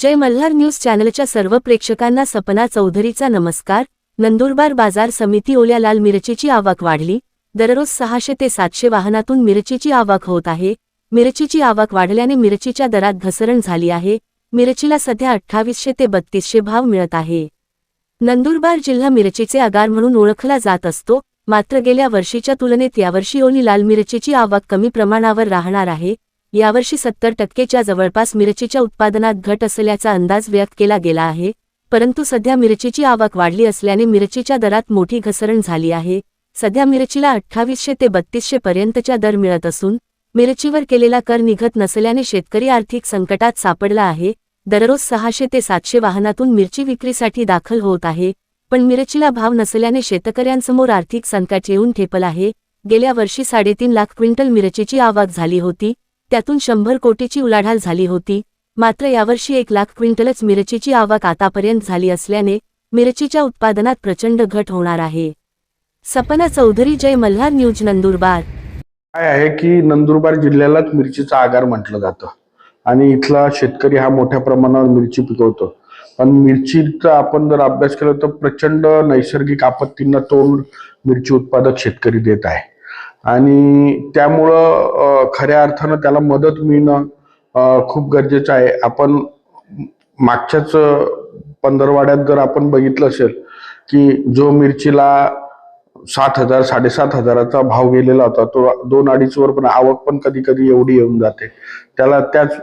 जय Malhar news चॅनलच्या सर्व प्रेक्षकांना सपना चौधरीचा नमस्कार. नंदुरबार बाजार समिती ओल्या लाल मिरचीची आवक वाढली. दररोज सहाशे ते सातशे वाहनातून मिरचीची आवक होत आहे. मिरचीची आवक वाढल्याने मिरचीच्या दरात घसरण झाली आहे. मिरचीला सध्या अठ्ठावीसशे ते बत्तीसशे भाव मिळत आहे. नंदुरबार जिल्हा मिरचीचे आगार म्हणून ओळखला जात असतो. मात्र गेल्या वर्षीच्या तुलनेत यावर्षी ओली लाल मिरचीची आवक कमी प्रमाणावर राहणार आहे. यावर्षी सत्तर टक्केच्या जवळपास मिरचीच्या उत्पादनात घट असल्याचा अंदाज व्यक्त केला गेला आहे परंतु सध्या मिरचीची आवक वाढली असल्याने मिरचीच्या दरात मोठी घसरण झाली आहे. सध्या मिरचीला अठ्ठावीसशे ते बत्तीसशे पर्यंतच्या दर मिळत असून मिरचीवर केलेला कर निघत नसल्याने शेतकरी आर्थिक संकटात सापडला आहे. दररोज सहाशे ते सातशे वाहनातून मिरची विक्रीसाठी दाखल होत आहे पण मिरचीला भाव नसल्याने शेतकऱ्यांसमोर आर्थिक संकट येऊन ठेपल आहे. गेल्या वर्षी साडेतीन लाख क्विंटल मिरचीची आवक झाली होती त्यातून शंभर कोटीची उलाढाल झाली होती. मात्र यावर्षी एक लाख क्विंटलच मिरचीची आवक आतापर्यंत झाली असल्याने मिरचीच्या उत्पादनात प्रचंड घट होणार आहे. सपना चौधरी जय मल्हार न्यूज नंदुरबार. काय आहे की नंदुरबार जिल्ह्यालाच मिरचीचा आगार म्हटलं जातं. आणि इथला शेतकरी हा मोठ्या प्रमाणावर मिरची पिकवतो. पण मिरचीचा आपण जर अभ्यास केला तर प्रचंड नैसर्गिक आपत्तींना तोंड मिरची उत्पादक शेतकरी देत आहे. आणि त्यामुळं खऱ्या अर्थानं त्याला मदत मिळणं खूप गरजेचं आहे. आपण मागच्याच पंधरवाड्यात जर आपण बघितलं असेल की जो मिरचीला सात हजार साडेसात हजाराचा भाव गेलेला होता तो दोन अडीच वर पण आवक पण कधी कधी एवढी येऊन जाते. त्याला त्याच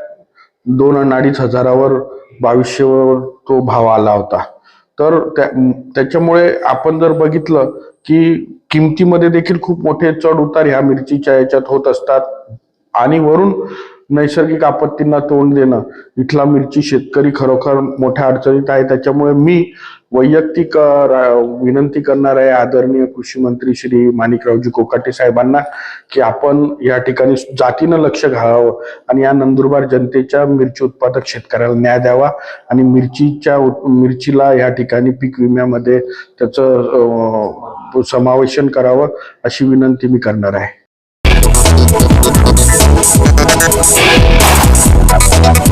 दोन अडीच हजारावर बावीसशेवर तो भाव आला होता. तर त्या त्याच्यामुळे आपण जर बघितलं की किमतीमध्ये देखील खूप मोठे चढ उतार ह्या मिरचीच्या याच्यात होत असतात. आणि वरून नैसर्गिक आपत्तींना तोंड देणं इथला मिरची शेतकरी खरोखर मोठ्या अडचणीत आहे. त्याच्यामुळे मी वैयक्तिक विनंती करणार आहे आदरणीय कृषी मंत्री श्री माणिकरावजी कोकाटे साहेबांना की आपण या ठिकाणी जातीनं लक्ष घालावं आणि या नंदुरबार जनतेच्या मिरची उत्पादक शेतकऱ्याला न्याय द्यावा आणि मिरचीच्या मिरचीला या ठिकाणी पीक विम्यामध्ये त्याचं समावेशन करावं अशी विनंती मी करणार आहे. Thank you.